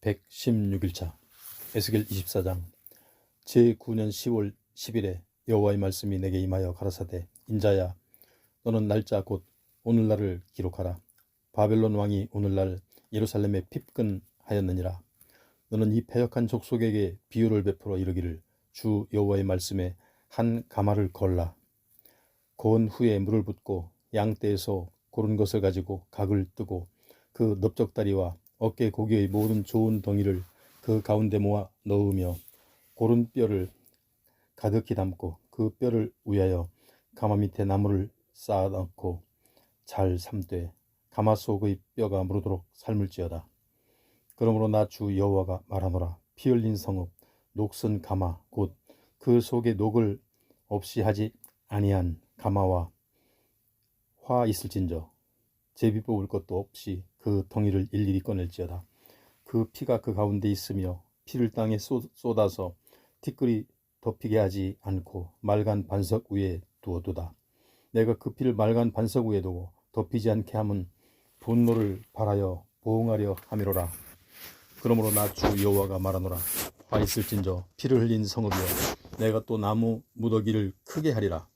116일차 에스겔 24장 제9년 10월 10일에 여호와의 말씀이 내게 임하여 가라사대 인자야 너는 날짜 곧 오늘날을 기록하라. 바벨론 왕이 오늘날 예루살렘에 핍근하였느니라. 너는 이 패역한 족속에게 비유를 베풀어 이르기를 주 여호와의 말씀에 한 가마를 걸라. 고은 후에 물을 붓고 양떼에서 고른 것을 가지고 각을 뜨고 그 넓적다리와 어깨 고기의 모든 좋은 덩이를 그 가운데 모아 넣으며 고른 뼈를 가득히 담고 그 뼈를 위하여 가마 밑에 나무를 쌓아 넣고 잘 삶되 가마 속의 뼈가 무르도록 삶을지어다. 그러므로 나 주 여호와가 말하노라 피 흘린 성읍 녹슨 가마 곧 그 속에 녹을 없이 하지 아니한 가마와 화 있을진저 제비 뽑을 것도 없이 그 덩이를 일일이 꺼낼지어다. 그 피가 그 가운데 있으며 피를 땅에 쏟- 쏟아서 티끌이 덮이게 하지 않고 맑은 반석 위에 두어두다. 내가 그 피를 맑은 반석 위에 두고 덮이지 않게 함은 분노를 발하여 보응하려 함이로라. 그러므로 나 주 여호와가 말하노라. 화 있을진저 피를 흘린 성읍이여 내가 또 나무 무더기를 크게 하리라.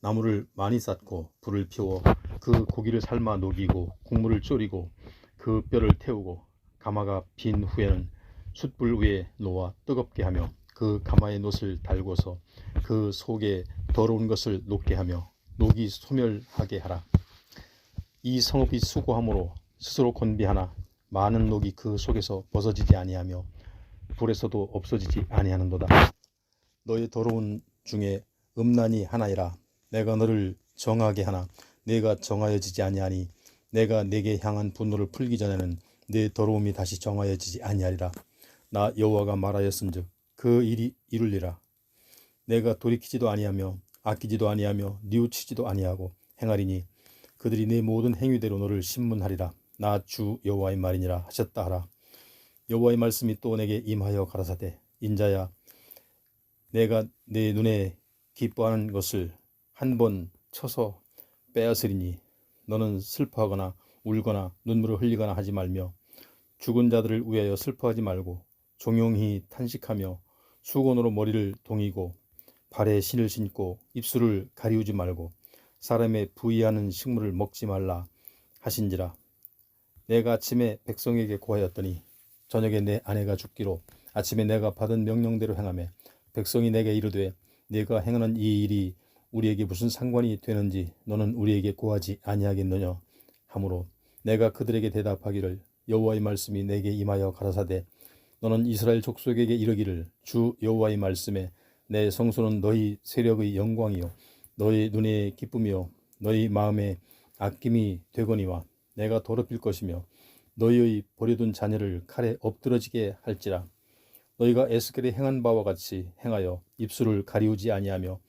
나무를 많이 쌓고 불을 피워 그 고기를 삶아 녹이고 국물을 졸이고 그 뼈를 태우고 가마가 빈 후에는 숯불 위에 놓아 뜨겁게 하며 그 가마에 놋을 달고서 그 속에 더러운 것을 녹게 하며 녹이 소멸하게 하라. 이 성읍이 수고함으로 스스로 건비하나 많은 녹이 그 속에서 벗어지지 아니하며 불에서도 없어지지 아니하는도다. 너의 더러운 중에 음란이 하나이라 내가 너를 정하게 하나 내가 정하여지지 아니하니 내가 내게 향한 분노를 풀기 전에는 내 더러움이 다시 정하여지지 아니하리라. 나 여호와가 말하였은즉 그 일이 이룰리라. 내가 돌이키지도 아니하며 아끼지도 아니하며 뉘우치지도 아니하고 행하리니 그들이 내 모든 행위대로 너를 신문하리라. 나 주 여호와의 말이니라 하셨다 하라. 여호와의 말씀이 또 내게 임하여 가라사대. 인자야 내가 내 눈에 기뻐하는 것을 한 번 쳐서 빼앗으리니 너는 슬퍼하거나 울거나 눈물을 흘리거나 하지 말며 죽은 자들을 위하여 슬퍼하지 말고 종용히 탄식하며 수건으로 머리를 동이고 발에 신을 신고 입술을 가리우지 말고 사람의 부의하는 식물을 먹지 말라 하신지라. 내가 아침에 백성에게 고하였더니 저녁에 내 아내가 죽기로 아침에 내가 받은 명령대로 행하며 백성이 내게 이르되 네가 행하는 이 일이 우리에게 무슨 상관이 되는지 너는 우리에게 고하지 아니하겠느냐? 하므로 내가 그들에게 대답하기를 여호와의 말씀이 내게 임하여 가라사대 너는 이스라엘 족속에게 이르기를 주 여호와의 말씀에 내 성소는 너희 세력의 영광이요 너희 눈의 기쁨이요 너희 마음의 아낌이 되거니와 내가 더럽힐 것이며 너희의 버려둔 자녀를 칼에 엎드러지게 할지라. 너희가 에스겔에 행한 바와 같이 행하여 입술을 가리우지 아니하며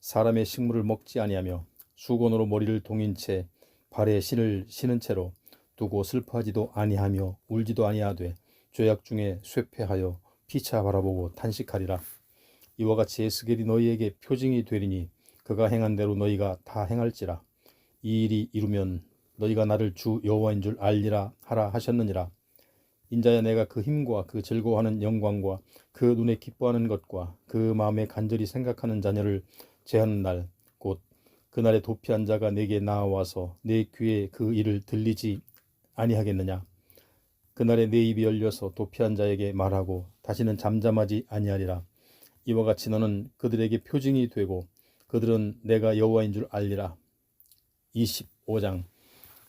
사람의 식물을 먹지 아니하며 수건으로 머리를 동인 채 발에 신을 신은 채로 두고 슬퍼하지도 아니하며 울지도 아니하되 죄악 중에 쇠폐하여 피차 바라보고 탄식하리라. 이와 같이 에스겔이 너희에게 표징이 되리니 그가 행한 대로 너희가 다 행할지라. 이 일이 이루면 너희가 나를 주 여호와인 줄 알리라 하라 하셨느니라. 인자야 내가 그 힘과 그 즐거워하는 영광과 그 눈에 기뻐하는 것과 그 마음에 간절히 생각하는 자녀를 제하는 날곧 그날에 도피한 자가 내게 나와서 내 귀에 그 일을 들리지 아니하겠느냐? 그날에 내 입이 열려서 도피한 자에게 말하고 다시는 잠잠하지 아니하리라. 이와 같이 너는 그들에게 표징이 되고 그들은 내가 여호와인 줄 알리라. 25장.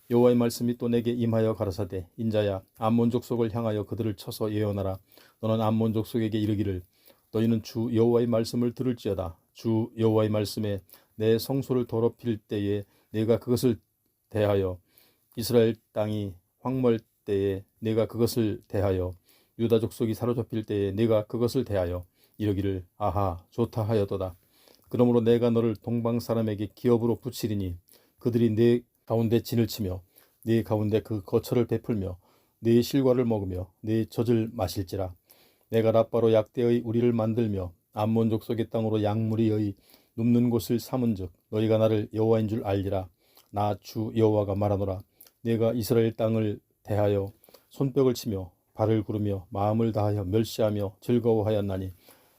여호와의 말씀이 또 내게 임하여 가라사대 인자야 암몬 족속을 향하여 그들을 쳐서 예언하라. 너는 암몬 족속에게 이르기를 너희는 주 여호와의 말씀을 들을지어다 주 여호와의 말씀에 내 성소를 더럽힐 때에 내가 그것을 대하여 이스라엘 땅이 황멀 때에 내가 그것을 대하여 유다 족속이 사로잡힐 때에 내가 그것을 대하여 이르기를 아하 좋다 하여도다. 그러므로 내가 너를 동방 사람에게 기업으로 붙이리니 그들이 내 가운데 진을 치며 네 가운데 그 거처를 베풀며 네 실과를 먹으며 네 젖을 마실지라. 내가 라빠로 약대의 우리를 만들며 암몬 족 속의 땅으로 양무리의 눕는 곳을 삼은즉 너희가 나를 여호와인 줄 알리라. 나 주 여호와가 말하노라. 내가 이스라엘 땅을 대하여 손뼉을 치며 발을 구르며 마음을 다하여 멸시하며 즐거워하였나니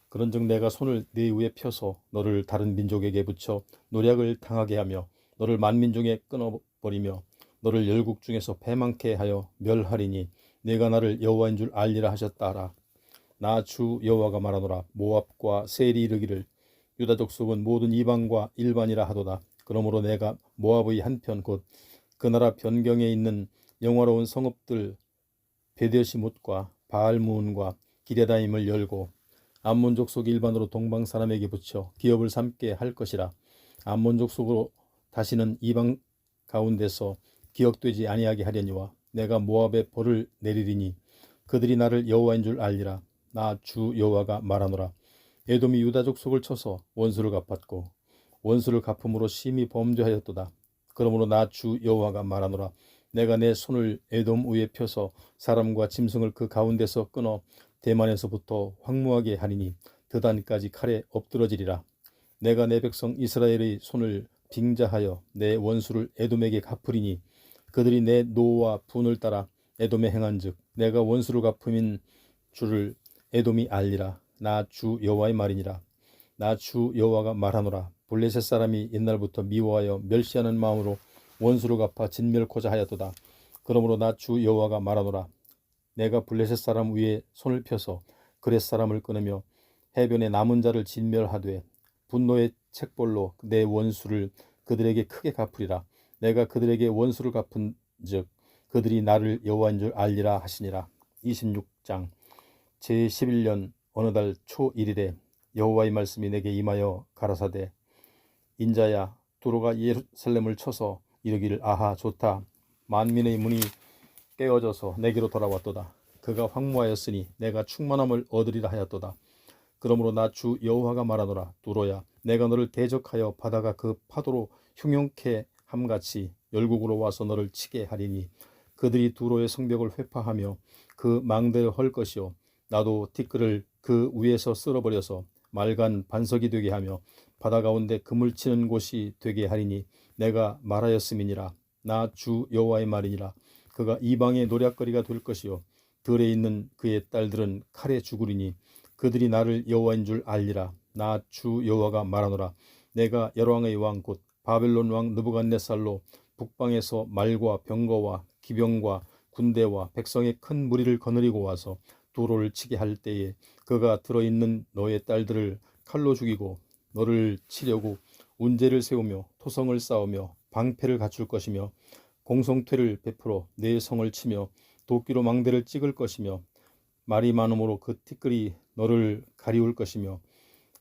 그런즉 내가 손을 네 위에 펴서 너를 다른 민족에게 붙여 노략을 당하게 하며 너를 만민 중에 끊어버리며 너를 열국 중에서 패망케 하여 멸하리니 내가 나를 여호와인 줄 알리라 하셨다라 나 주 여호와가 말하노라. 모압과 세리 이르기를 유다 족속은 모든 이방과 일반이라 하도다. 그러므로 내가 모압의 한편 곧 그 나라 변경에 있는 영화로운 성읍들 베데시못과 바알무은과 기레다임을 열고 암몬 족 속 일반으로 동방 사람에게 붙여 기업을 삼게 할 것이라. 암몬 족 속으로 다시는 이방 가운데서 기억되지 아니하게 하려니와 내가 모압에 벌을 내리리니 그들이 나를 여호와인 줄 알리라 나 주 여호와가 말하노라. 에돔이 유다 족 속을 쳐서 원수를 갚았고 원수를 갚음으로 심히 범죄하였도다. 그러므로 나 주 여호와가 말하노라. 내가 내 손을 에돔 위에 펴서 사람과 짐승을 그 가운데서 끊어 대만에서부터 황무하게 하리니 드단까지 칼에 엎드러지리라. 내가 내 백성 이스라엘의 손을 빙자하여 내 원수를 에돔에게 갚으리니 그들이 내 노와 분을 따라 에돔에 행한즉 내가 원수를 갚음인 줄을 에돔이 알리라. 나 주 여호와의 말이니라. 나 주 여호와가 말하노라. 블레셋 사람이 옛날부터 미워하여 멸시하는 마음으로 원수를 갚아 진멸코자 하였도다. 그러므로 나 주 여호와가 말하노라. 내가 블레셋 사람 위에 손을 펴서 그렛 사람을 끊으며 해변의 남은 자를 진멸하되 분노의 책벌로 내 원수를 그들에게 크게 갚으리라. 내가 그들에게 원수를 갚은즉 그들이 나를 여호와인 줄 알리라 하시니라. 26장 제11년 어느 달초 1일에 여호와의 말씀이 내게 임하여 가라사대 인자야 두로가 예루살렘을 쳐서 이르기를 아하 좋다. 만민의 문이 깨어져서 내게로 돌아왔도다. 그가 황무하였으니 내가 충만함을 얻으리라 하였도다. 그러므로 나 주 여호와가 말하노라. 두로야 내가 너를 대적하여 바다가 그 파도로 흉용케 함같이 열국으로 와서 너를 치게 하리니 그들이 두로의 성벽을 회파하며 그 망대를 헐 것이요 나도 티끌을 그 위에서 쓸어버려서 말간 반석이 되게 하며 바다 가운데 그물 치는 곳이 되게 하리니 내가 말하였음이니라. 나 주 여호와의 말이니라. 그가 이방의 노략거리가 될 것이요. 들에 있는 그의 딸들은 칼에 죽으리니 그들이 나를 여호와인 줄 알리라. 나 주 여호와가 말하노라. 내가 열왕의 왕 곧 바벨론 왕 느부갓네살로 북방에서 말과 병거와 기병과 군대와 백성의 큰 무리를 거느리고 와서 도로를 치게 할 때에 그가 들어있는 너의 딸들을 칼로 죽이고 너를 치려고 운제를 세우며 토성을 쌓으며 방패를 갖출 것이며 공성퇴를 베풀어 내 성을 치며 도끼로 망대를 찍을 것이며 말이 많음으로 그 티끌이 너를 가리울 것이며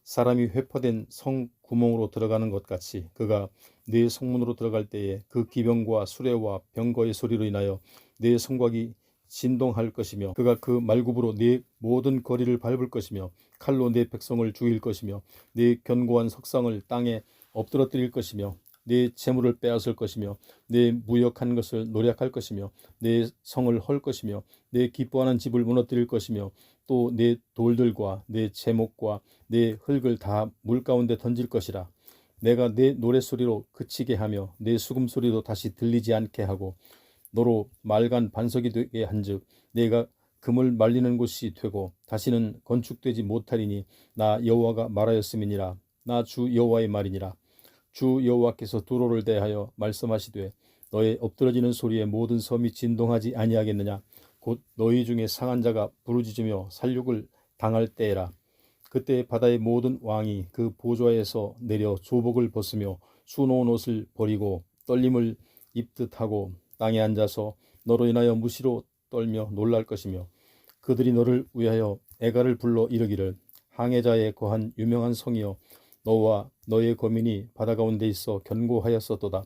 사람이 회포된 성 구멍으로 들어가는 것 같이 그가 네 성문으로 들어갈 때에 그 기병과 수레와 병거의 소리로 인하여 네 성곽이 진동할 것이며 그가 그 말굽으로 네 모든 거리를 밟을 것이며 칼로 네 백성을 죽일 것이며 네 견고한 석상을 땅에 엎드러뜨릴 것이며 네 재물을 빼앗을 것이며 네 무역한 것을 노략할 것이며 네 성을 헐 것이며 네 기뻐하는 집을 무너뜨릴 것이며 또 네 돌들과 네 제목과 네 흙을 다 물 가운데 던질 것이라. 내가 내 노랫소리로 그치게 하며 내 수금소리도 다시 들리지 않게 하고 너로 말간 반석이 되게 한즉 내가 금을 말리는 곳이 되고 다시는 건축되지 못하리니 나 여호와가 말하였음이니라. 나 주 여호와의 말이니라. 주 여호와께서 두로를 대하여 말씀하시되 너의 엎드러지는 소리에 모든 섬이 진동하지 아니하겠느냐? 곧 너희 중에 상한 자가 부르짖으며 살육을 당할 때에라. 그때 바다의 모든 왕이 그 보좌에서 내려 조복을 벗으며 수놓은 옷을 버리고 떨림을 입듯 하고 땅에 앉아서 너로 인하여 무시로 떨며 놀랄 것이며 그들이 너를 위하여 애가를 불러 이르기를 항해자의 거한 유명한 성이여 너와 너의 거민이 바다 가운데 있어 견고하였었도다.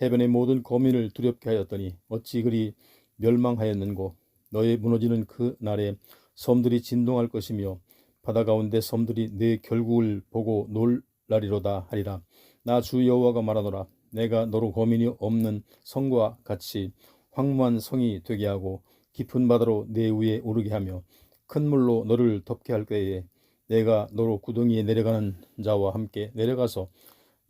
해변의 모든 거민을 두렵게 하였더니 어찌 그리 멸망하였는고 너의 무너지는 그 날에 섬들이 진동할 것이며 바다 가운데 섬들이 내 결국을 보고 놀라리로다 하리라. 나 주 여호와가 말하노라 내가 너로 거민이 없는 성과 같이 황무한 성이 되게 하고 깊은 바다로 내 위에 오르게 하며 큰 물로 너를 덮게 할 때에 내가 너로 구덩이에 내려가는 자와 함께 내려가서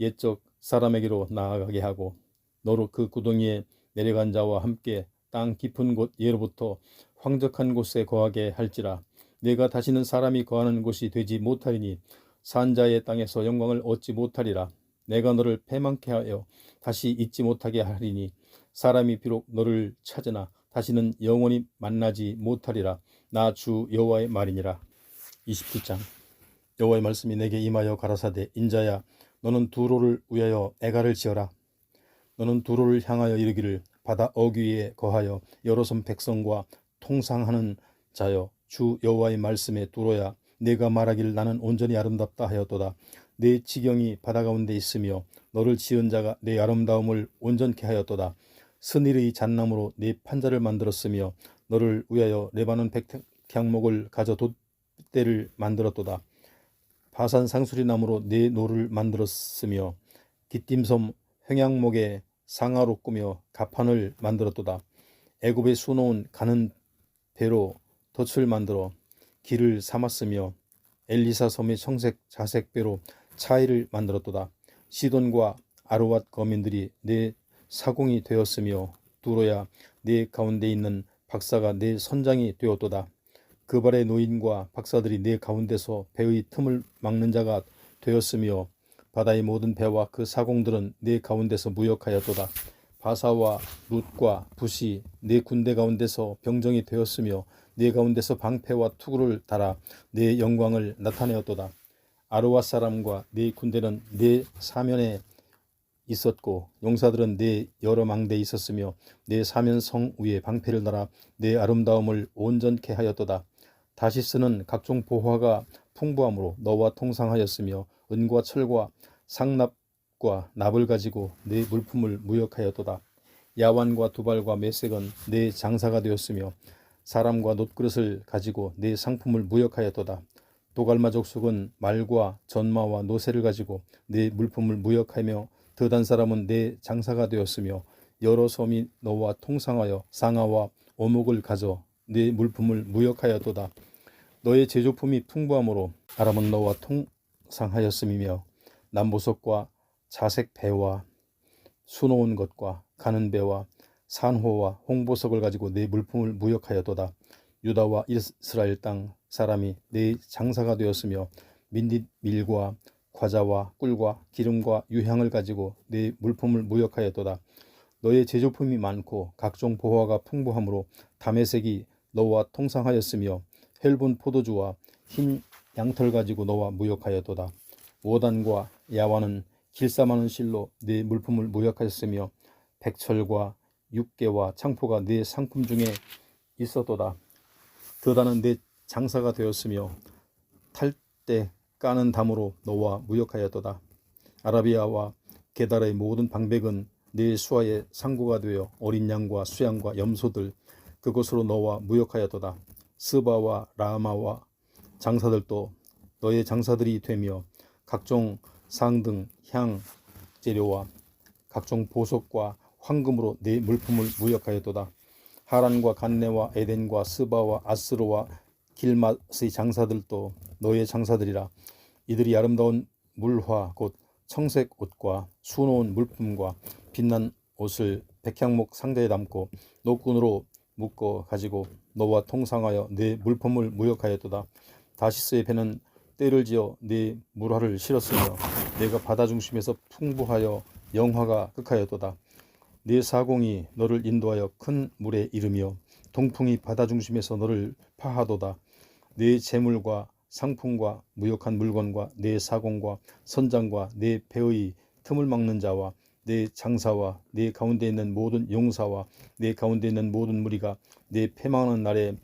옛적 사람에게로 나아가게 하고 너로 그 구덩이에 내려간 자와 함께 땅 깊은 곳 예로부터 황적한 곳에 거하게 할지라. 내가 다시는 사람이 거하는 곳이 되지 못하리니 산자의 땅에서 영광을 얻지 못하리라 내가 너를 패망케 하여 다시 잊지 못하게 하리니 사람이 비록 너를 찾으나 다시는 영원히 만나지 못하리라. 나 주 여호와의 말이니라. 27장. 여호와의 말씀이 내게 임하여 가라사대 인자야 너는 두로를 위하여 애가를 지어라. 너는 두로를 향하여 이르기를 바다 어귀에 거하여 여러 섬 백성과 통상하는 자여 주 여호와의 말씀에 두로야 내가 말하길 나는 온전히 아름답다 하였도다 내 지경이 바다 가운데 있으며 너를 지은 자가 내 아름다움을 온전케 하였도다. 스닐의 잣나무로 네 판자를 만들었으며 너를 위하여 레바논 백향목을 가져 돛대를 만들었도다. 바산 상수리 나무로 네 노를 만들었으며 기띔섬 횡양목에 상아로 꾸며 가판을 만들었도다. 애굽에 수놓은 가는 배로 덫을 만들어 길을 삼았으며 엘리사 섬의 청색 자색 배로 차이를 만들었도다. 시돈과 아르왓 거민들이 내 사공이 되었으며 두로야 내 가운데 있는 박사가 내 선장이 되었도다. 그 발의 노인과 박사들이 내 가운데서 배의 틈을 막는 자가 되었으며 바다의 모든 배와 그 사공들은 내 가운데서 무역하였도다. 바사와 룻과 붓이 내 군대 가운데서 병정이 되었으며 내 가운데서 방패와 투구를 달아 내 영광을 나타내었도다 아르와 사람과 네 군대는 네 사면에 있었고 용사들은 네 여러 망대에 있었으며 네 사면 성 위에 방패를 달아 네 아름다움을 온전케 하였도다. 다시스는 각종 보화가 풍부함으로 너와 통상하였으며 은과 철과 상납과 납을 가지고 네 물품을 무역하였도다. 야완과 두발과 메색은 네 장사가 되었으며 사람과 놋그릇을 가지고 네 상품을 무역하였도다 도갈마 족속은 말과 전마와 노새를 가지고 네 물품을 무역하며 더단 사람은 네 장사가 되었으며 여러 섬이 너와 통상하여 상아와 오목을 가져 네 물품을 무역하였도다. 너의 제조품이 풍부함으로 아람은 너와 통상하였음이며 남보석과 자색 배와 수놓은 것과 가는 배와 산호와 홍보석을 가지고 네 물품을 무역하였도다. 유다와 이스라엘 땅 사람이 네 장사가 되었으며 민딧 밀과 과자와 꿀과 기름과 유향을 가지고 네 물품을 무역하였도다. 너의 제조품이 많고 각종 보화가 풍부하므로 담에색이 너와 통상하였으며 헬본 포도주와 흰 양털 가지고 너와 무역하였도다. 오단과 야와는 길쌈하는 실로 네 물품을 무역하였으며 백철과 육개와 창포가 네 상품 중에 있었도다. 더다는 내 장사가 되었으며 탈때 까는 담으로 너와 무역하였도다. 아라비아와 게다라의 모든 방백은 네 수하의 상고가 되어 어린 양과 수양과 염소들 그곳으로 너와 무역하였도다. 스바와 라마와 장사들도 너의 장사들이 되며 각종 상등 향 재료와 각종 보석과 황금으로 네 물품을 무역하였도다. 하란과 간네와 에덴과 스바와 아스로와 길맛의 장사들도 너의 장사들이라 이들이 아름다운 물화 곧 청색 옷과 수놓은 물품과 빛난 옷을 백향목 상자에 담고 노끈으로 묶어 가지고 너와 통상하여 네 물품을 무역하였도다. 다시스의 배는 때를 지어 네 물화를 실었으며 내가 바다 중심에서 풍부하여 영화가 극하였도다. 네 사공이 너를 인도하여 큰 물에 이르며 동풍이 바다 중심에서 너를 파하도다 네 재물과 상품과 무역한 물건과 네 사공과 선장과 네 배의 틈을 막는 자와 네 장사와 네 가운데 있는 모든 용사와 네 가운데 있는 모든 무리가 네 패망하는 날에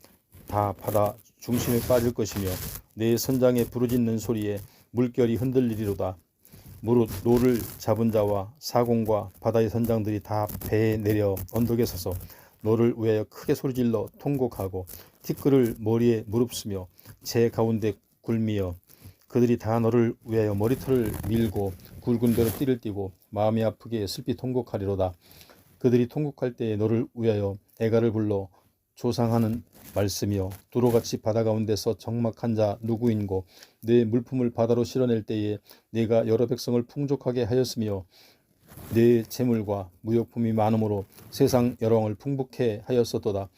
다 바다 중심에 빠질 것이며 네 선장의 부르짖는 소리에 물결이 흔들리리로다. 무릇 노를 잡은 자와 사공과 바다의 선장들이 다 배에 내려 언덕에 서서 너를 위하여 크게 소리질러 통곡하고 티끌을 머리에 무릅쓰며 제 가운데 굴미어 그들이 다 너를 위하여 머리털을 밀고 굵은 배로 띠를 띠고 마음이 아프게 슬피 통곡하리로다. 그들이 통곡할 때에 너를 위하여 애가를 불러 조상하는 말씀이여 두로같이 바다 가운데서 적막한 자 누구인고 내 물품을 바다로 실어낼 때에 내가 여러 백성을 풍족하게 하였으며 내 재물과 무역품이 많음으로 세상 여왕을 풍부케 하였었도다.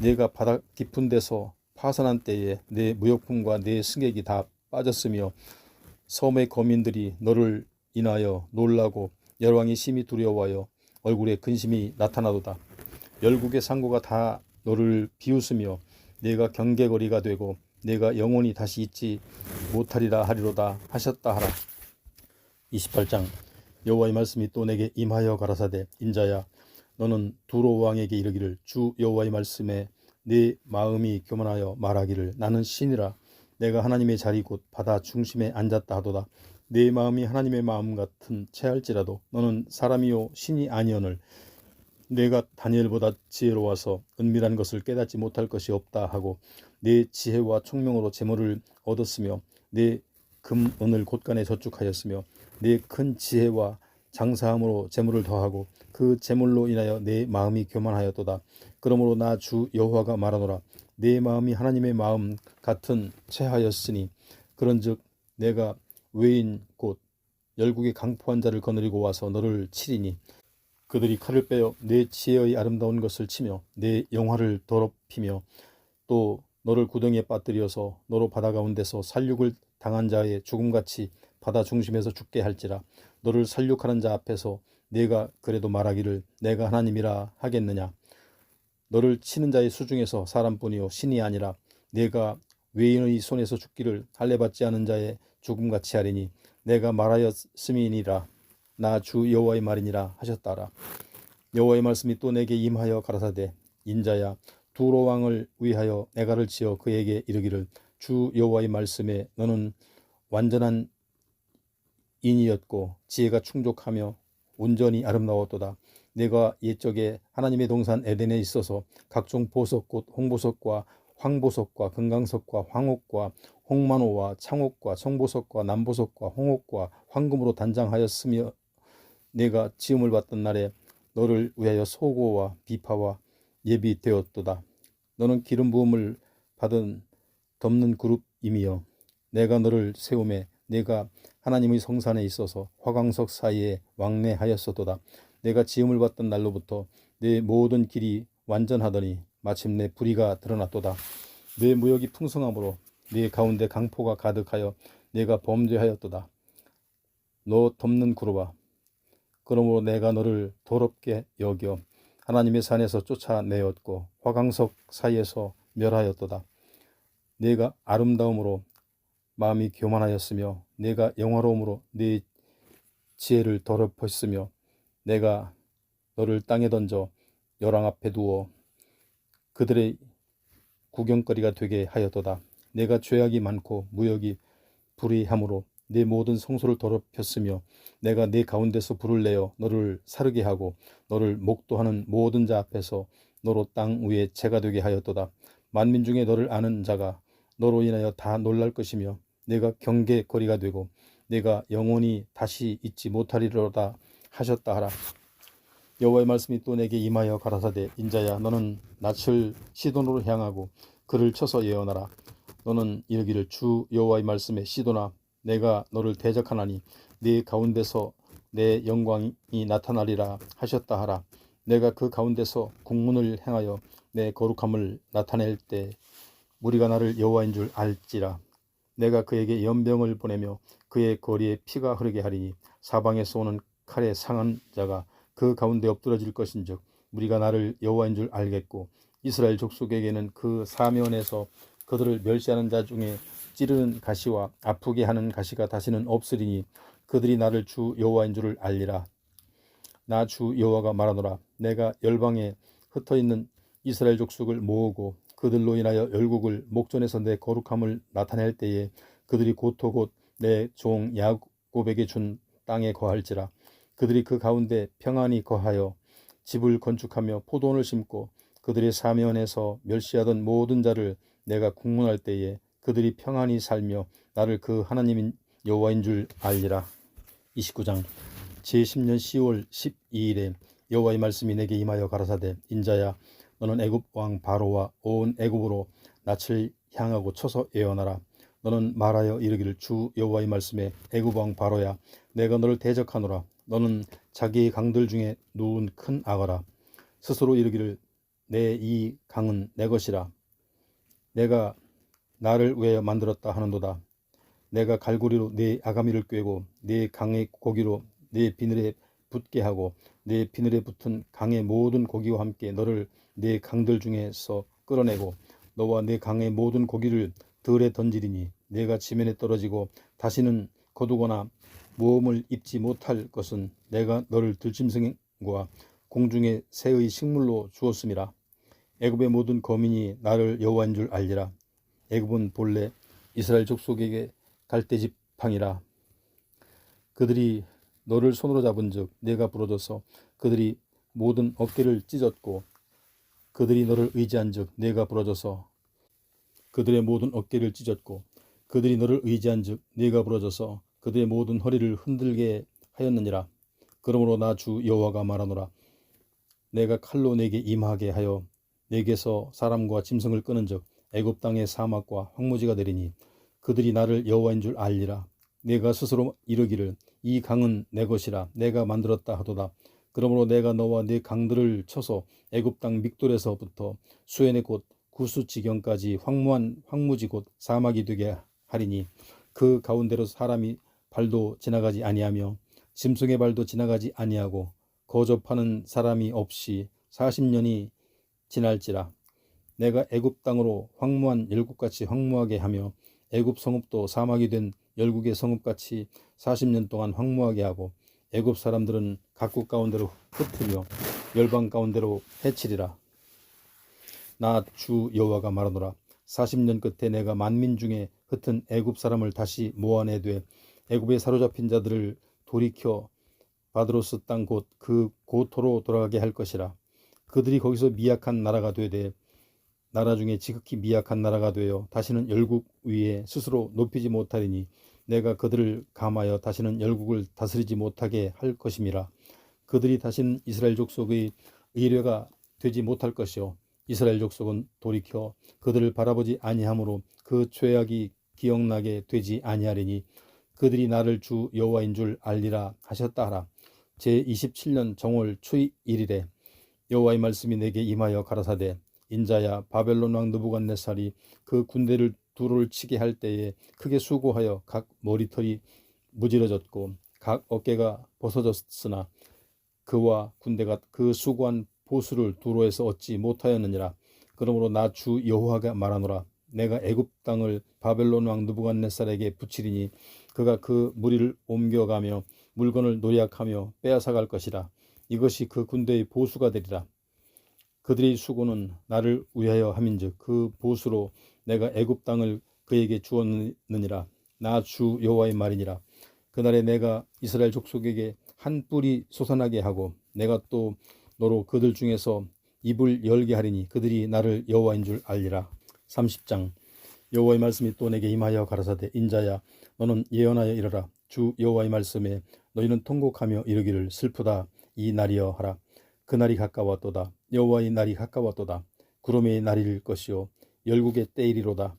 내가 바다 깊은 데서 파산한 때에 내 무역품과 내 승객이 다 빠졌으며 섬의 거민들이 너를 인하여 놀라고 열왕이 심히 두려워하여 얼굴에 근심이 나타나도다. 열국의 상고가 다 너를 비웃으며 내가 경계거리가 되고 내가 영원히 다시 잊지 못하리라 하리로다 하셨다 하라. 28장 여호와의 말씀이 또 내게 임하여 가라사대 인자야 너는 두로 왕에게 이르기를 주 여호와의 말씀에 네 마음이 교만하여 말하기를 나는 신이라. 내가 하나님의 자리 곧 바다 중심에 앉았다 하도다. 네 마음이 하나님의 마음 같은 채할지라도 너는 사람이요 신이 아니오늘 내가 다니엘보다 지혜로워서 은밀한 것을 깨닫지 못할 것이 없다 하고 내 지혜와 총명으로 재물을 얻었으며 내 금 은을 곳간에 저축하였으며 내큰 지혜와 장사함으로 재물을 더하고 그 재물로 인하여 내 마음이 교만하였도다. 그러므로 나 주 여호와가 말하노라. 내 마음이 하나님의 마음 같은 채하였으니 그런즉 내가 외인 곧 열국의 강포한 자를 거느리고 와서 너를 치리니 그들이 칼을 빼어 내 지혜의 아름다운 것을 치며 내 영화를 더럽히며 또 너를 구덩이에 빠뜨려서 너로 바다 가운데서 살육을 당한 자의 죽음같이 바다 중심에서 죽게 할지라. 너를 살육하는 자 앞에서 내가 그래도 말하기를 내가 하나님이라 하겠느냐? 너를 치는 자의 수중에서 사람뿐이요 신이 아니라 내가 외인의 손에서 죽기를 할례받지 않은 자의 죽음같이 하리니 내가 말하였음이니라. 나 주 여호와의 말이니라 하셨다라. 여호와의 말씀이 또 내게 임하여 가라사대 인자야 두로 왕을 위하여 애가를 지어 그에게 이르기를 주 여호와의 말씀에 너는 완전한 인이었고 지혜가 충족하며 온전히 아름다웠도다. 내가 옛적에 하나님의 동산 에덴에 있어서 각종 보석 곧 홍보석과 황보석과 금강석과 황옥과 홍만호와 창옥과 청보석과 남보석과 홍옥과 황금으로 단장하였으며 내가 지음을 받던 날에 너를 위하여 소고와 비파와 예비되었도다. 너는 기름 부음을 받은 덮는 그룹임이여 내가 너를 세움에 내가 하나님의 성산에 있어서 화광석 사이에 왕래하였었도다. 내가 지음을 받던 날로부터 내 모든 길이 완전하더니 마침내 불의가 드러났도다. 내 무역이 풍성함으로 내 가운데 강포가 가득하여 내가 범죄하였도다. 너 덮는 그룹아 그러므로 내가 너를 더럽게 여겨 하나님의 산에서 쫓아내었고 화광석 사이에서 멸하였도다. 내가 아름다움으로 마음이 교만하였으며 내가 영화로움으로 네 지혜를 더럽혔으며 내가 너를 땅에 던져 열왕 앞에 두어 그들의 구경거리가 되게 하였도다. 내가 죄악이 많고 무역이 불의함으로 내 모든 성소를 더럽혔으며 내가 내 가운데서 불을 내어 너를 사르게 하고 너를 목도하는 모든 자 앞에서 너로 땅 위에 채가 되게 하였도다. 만민 중에 너를 아는 자가 너로 인하여 다 놀랄 것이며 내가 경계 거리가 되고 내가 영원히 다시 잊지 못하리로다 하셨다 하라. 여호와의 말씀이 또 내게 임하여 가라사대 인자야 너는 낯을 시돈으로 향하고 그를 쳐서 예언하라. 너는 이르기를 주 여호와의 말씀에 시도나 내가 너를 대적하나니 네 가운데서 내 영광이 나타나리라 하셨다 하라. 내가 그 가운데서 국문을 행하여 내 거룩함을 나타낼 때 우리가 나를 여호와인 줄 알지라. 내가 그에게 연병을 보내며 그의 거리에 피가 흐르게 하리니 사방에서 오는 칼에 상한 자가 그 가운데 엎드러질 것인즉 우리가 나를 여호와인 줄 알겠고 이스라엘 족속에게는 그 사면에서 그들을 멸시하는 자 중에 찌르는 가시와 아프게 하는 가시가 다시는 없으리니 그들이 나를 주 여호와인 줄을 알리라. 나 주 여호와가 말하노라. 내가 열방에 흩어 있는 이스라엘 족속을 모으고 그들로 인하여 열국을 목전에서 내 거룩함을 나타낼 때에 그들이 곧토 곧 내 종 야곱에게 준 땅에 거할지라 그들이 그 가운데 평안히 거하여 집을 건축하며 포도원을 심고 그들의 사면에서 멸시하던 모든 자를 내가 국문할 때에 그들이 평안히 살며 나를 그 하나님인 여호와인 줄 알리라. 29장 제10년 10월 12일에 여호와의 말씀이 내게 임하여 가라사대 인자야 너는 애굽 왕 바로와 온 애굽으로 낯을 향하고 쳐서 예언하라. 너는 말하여 이르기를 주 여호와의 말씀에 애굽 왕 바로야 내가 너를 대적하노라. 너는 자기의 강들 중에 누운 큰 악어라. 스스로 이르기를 내 이 강은 내 것이라 내가 나를 위하여 만들었다 하는도다 내가 갈고리로 내 아가미를 꿰고 내 강의 고기로 내 비늘에 붙게 하고 내 비늘에 붙은 강의 모든 고기와 함께 너를 내 강들 중에서 끌어내고 너와 내 강의 모든 고기를 들에 던지리니 내가 지면에 떨어지고 다시는 거두거나 모험을 입지 못할 것은 내가 너를 들짐승과 공중의 새의 식물로 주었음이라. 애굽의 모든 거민이 나를 여호와인 줄 알리라. 애굽은 본래 이스라엘 족속에게 갈대지팡이라. 그들이 너를 손으로 잡은즉 내가 부러져서 그들이 모든 어깨를 찢었고 그들이 너를 의지한즉 내가 부러져서 그들의 모든 어깨를 찢었고 그들이 너를 의지한즉 내가 부러져서 그들의 모든 허리를 흔들게 하였느니라. 그러므로 나 주 여호와가 말하노라. 내가 칼로 내게 임하게 하여 내게서 사람과 짐승을 끄는즉 애굽 땅의 사막과 황무지가 되리니 그들이 나를 여호와인 줄 알리라. 내가 스스로 이르기를 이 강은 내 것이라. 내가 만들었다 하도다 그러므로 내가 너와 네 강들을 쳐서 애굽 땅 믹돌에서부터 수엔의 곳 구스 지경까지 황무한 황무지 곧 사막이 되게 하리니 그 가운데로 사람이 발도 지나가지 아니하며 짐승의 발도 지나가지 아니하고 거접하는 사람이 없이 40년이 지날지라. 내가 애굽 땅으로 황무한 열국같이 황무하게 하며 애굽 성읍도 사막이 된 열국의 성읍같이 40년 동안 황무하게 하고 애굽 사람들은 각국 가운데로 흩으며 열방 가운데로 해치리라. 나 주 여호와가 말하노라. 40년 끝에 내가 만민 중에 흩은 애굽 사람을 다시 모아내되 애굽에 사로잡힌 자들을 돌이켜 바드로스 땅 곧 그 고토로 돌아가게 할 것이라. 그들이 거기서 미약한 나라가 되되 나라 중에 지극히 미약한 나라가 되어 다시는 열국 위에 스스로 높이지 못하리니 내가 그들을 감하여 다시는 열국을 다스리지 못하게 할 것임이라. 그들이 다시는 이스라엘 족속의 의뢰가 되지 못할 것이요. 이스라엘 족속은 돌이켜 그들을 바라보지 아니하므로 그 죄악이 기억나게 되지 아니하리니 그들이 나를 주 여호와인 줄 알리라 하셨다 하라. 제 27년 정월 초이 1일에 여호와의 말씀이 내게 임하여 가라사대 인자야 바벨론 왕 느부갓네살이 그 군대를 두루를 치게 할 때에 크게 수고하여 각 머리털이 무질어졌고 각 어깨가 벗어졌으나 그와 군대가 그 수고한 보수를 두로에서 얻지 못하였느니라. 그러므로 나 주 여호와가 말하노라. 내가 애굽 땅을 바벨론 왕 느부갓네살에게 붙이리니 그가 그 무리를 옮겨가며 물건을 노략하며 빼앗아갈 것이라. 이것이 그 군대의 보수가 되리라. 그들의 수고는 나를 위하여 함인즉 그 보수로 내가 애굽 땅을 그에게 주었느니라. 나 주 여호와의 말이니라. 그날에 내가 이스라엘 족속에게 한 뿔이 솟아나게 하고 내가 또 너로 그들 중에서 입을 열게 하리니 그들이 나를 여호와인 줄 알리라. 30장. 여호와의 말씀이 또 내게 임하여 가라사대 인자야 너는 예언하여 이르라. 주 여호와의 말씀에 너희는 통곡하며 이르기를 슬프다. 이 날이여 하라. 그날이 가까웠도다. 여호와의 날이 가까웠도다. 구름의 날일 것이요 열국의 때이리로다.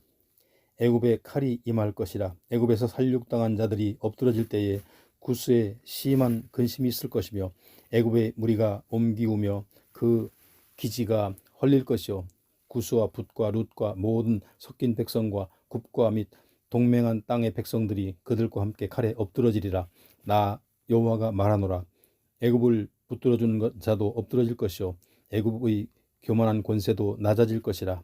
애굽의 칼이 임할 것이라. 애굽에서 살육당한 자들이 엎드러질 때에 구스에 심한 근심이 있을 것이며 애굽의 무리가 옮기우며 그 기지가 헐릴 것이요. 구스와 붓과 룻과 모든 섞인 백성과 굽과 및 동맹한 땅의 백성들이 그들과 함께 칼에 엎드러지리라. 나 여호와가 말하노라. 애굽을 붙들어주는 자도 엎드러질 것이요. 애굽의 교만한 권세도 낮아질 것이라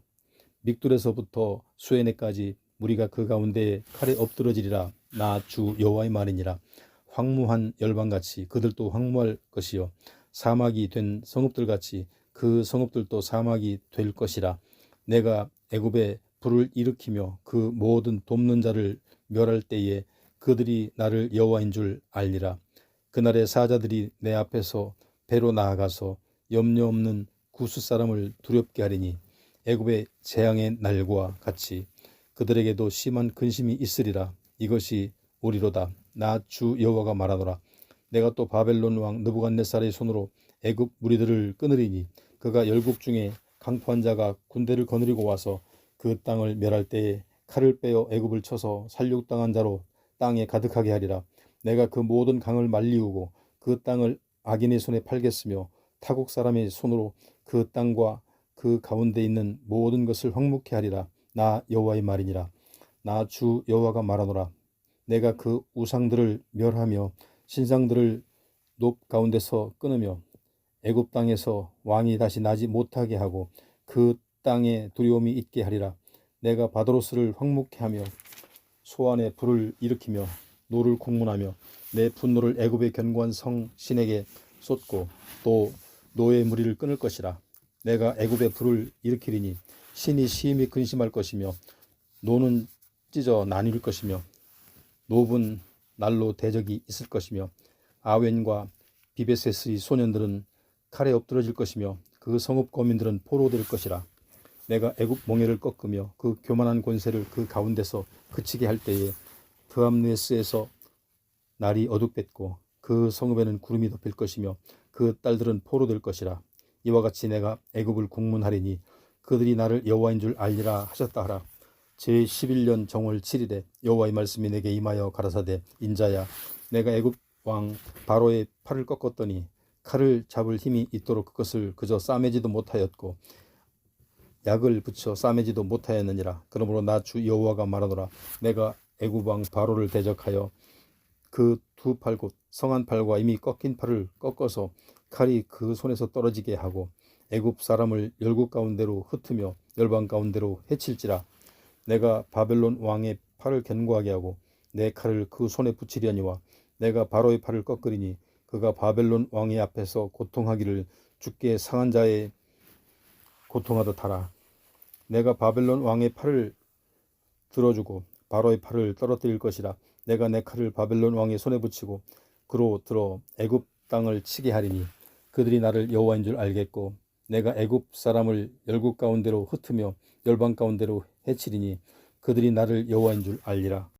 믹돌에서부터 수에네까지 무리가 그 가운데 칼에 엎드러지리라. 나 주 여호와의 말이니라. 황무한 열방같이 그들도 황무할 것이요. 사막이 된 성읍들같이 그 성읍들도 사막이 될 것이라. 내가 애굽에 불을 일으키며 그 모든 돕는 자를 멸할 때에 그들이 나를 여호와인 줄 알리라. 그날에 사자들이 내 앞에서 배로 나아가서 염려 없는 구스 사람을 두렵게 하리니 애굽의 재앙의 날과 같이 그들에게도 심한 근심이 있으리라. 이것이 우리로다. 나 주 여호와가 말하노라. 내가 또 바벨론 왕 느부갓네살의 손으로 애굽 무리들을 끊으리니 그가 열국 중에 강포한 자가 군대를 거느리고 와서 그 땅을 멸할 때에 칼을 빼어 애굽을 쳐서 살육당한 자로 땅에 가득하게 하리라. 내가 그 모든 강을 말리우고 그 땅을 악인의 손에 팔겠으며 타국 사람의 손으로 그 땅과 그그 가운데 있는 모든 것을 황묵케 하리라. 나 여호와의 말이니라. 나 주 여호와가 말하노라. 내가 그 우상들을 멸하며 신상들을 높 가운데서 끊으며 애굽 땅에서 왕이 다시 나지 못하게 하고 그 땅에 두려움이 있게 하리라. 내가 바도로스를 황묵케 하며 소안에 불을 일으키며 노를 공문하며 내 분노를 애굽의 견고한 성 신에게 쏟고 또 노의 무리를 끊을 것이라 내가 애굽에 불을 일으키리니 신이 심히 근심할 것이며 노는 찢어 나뉠 것이며 노분 날로 대적이 있을 것이며 아웬과 비베세스의 소년들은 칼에 엎드러질 것이며 그 성읍 거민들은 포로될 것이라. 내가 애굽 몽해를 꺾으며 그 교만한 권세를 그 가운데서 그치게 할 때에 드암네스에서 날이 어둡겠고 그 성읍에는 구름이 덮일 것이며 그 딸들은 포로될 것이라 이와 같이 내가 애굽을 국문하리니 그들이 나를 여호와인 줄 알리라 하셨다 하라. 제 11년 정월 7일에 여호와의 말씀이 내게 임하여 가라사대 인자야 내가 애굽 왕 바로의 팔을 꺾었더니 칼을 잡을 힘이 있도록 그것을 그저 싸매지도 못하였고 약을 붙여 싸매지도 못하였느니라. 그러므로 나 주 여호와가 말하노라. 내가 애굽 왕 바로를 대적하여 그 두 팔 곧 성한 팔과 이미 꺾인 팔을 꺾어서 칼이 그 손에서 떨어지게 하고 애굽 사람을 열국 가운데로 흩으며 열방 가운데로 해칠지라. 내가 바벨론 왕의 팔을 견고하게 하고 내 칼을 그 손에 붙이려니와 내가 바로의 팔을 꺾으리니 그가 바벨론 왕의 앞에서 고통하기를 죽게 상한 자의 고통하듯 하라. 내가 바벨론 왕의 팔을 들어주고 바로의 팔을 떨어뜨릴 것이라. 내가 내 칼을 바벨론 왕의 손에 붙이고 그로 들어 애굽 땅을 치게 하리니 그들이 나를 여호와인 줄 알겠고 내가 애굽 사람을 열국 가운데로 흩으며 열방 가운데로 해치리니 그들이 나를 여호와인 줄 알리라